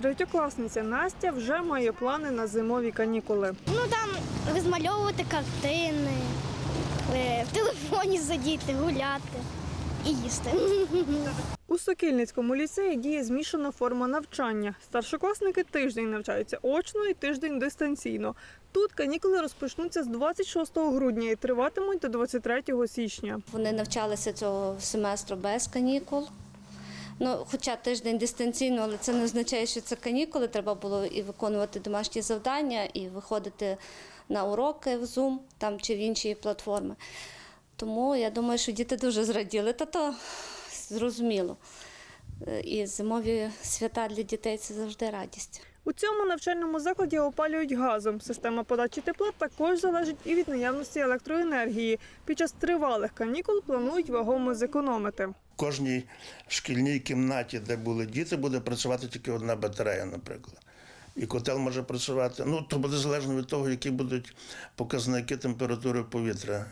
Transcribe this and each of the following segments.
Третьокласниця Настя вже має плани на зимові канікули. Ну там розмальовувати картини, е, в телефоні сидіти, гуляти і їсти. У Сокільницькому ліцеї діє змішана форма навчання. Старшокласники тиждень навчаються очно і тиждень дистанційно. Тут канікули розпочнуться з 26 грудня і триватимуть до 23 січня. Вони навчалися цього семестру без канікул. Ну, хоча тиждень дистанційно, але це не означає, що це канікули. Треба було і виконувати домашні завдання, і виходити на уроки в Zoom там чи в інші платформи. Тому я думаю, що діти дуже зраділи, та то зрозуміло. Е, І зимові свята для дітей це завжди радість. У цьому навчальному закладі опалюють газом. Система подачі тепла також залежить і від наявності електроенергії. Під час тривалих канікул планують вагомо зекономити. В кожній шкільній кімнаті, де були діти, буде працювати тільки одна батарея, наприклад. І котел може працювати. Ну, то буде залежно від того, які будуть показники температури повітря.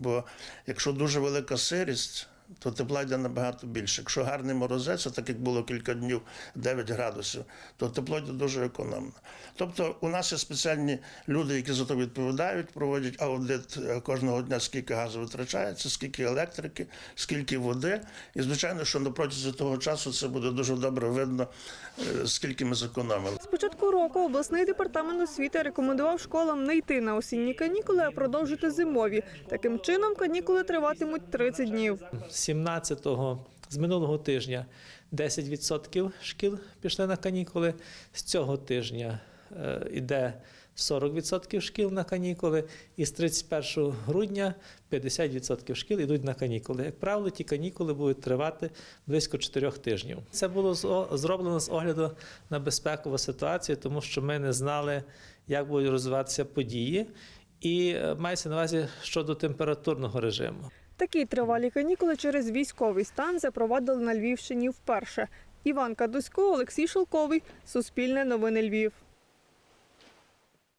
Бо якщо дуже велика сирість, то тепла йде набагато більше. Якщо гарний морозець, а так як було кілька днів 9 градусів, то тепло йде дуже економно. Тобто у нас є спеціальні люди, які за то відповідають, проводять аудит е, кожного дня, скільки газу витрачається, скільки електрики, скільки води. І звичайно, що на протязі того часу це буде дуже добре видно, е, скільки ми зекономили. З початку року обласний департамент освіти рекомендував школам не йти на осінні канікули, а продовжити зимові. Таким чином канікули триватимуть 30 днів. 17-го з минулого тижня 10% шкіл пішли на канікули. З цього тижня е, йде 40% шкіл на канікули, і з 31 грудня 50% шкіл йдуть на канікули. Як правило, ті канікули будуть тривати близько 4 тижнів. Це було зроблено з огляду на безпекову ситуацію, тому що ми не знали, як будуть розвиватися події. І е, мається на увазі щодо температурного режиму. Такі тривалі канікули через військовий стан запровадили на Львівщині вперше. Іван Кадусько, Олексій Шелковий, Суспільне новини Львів.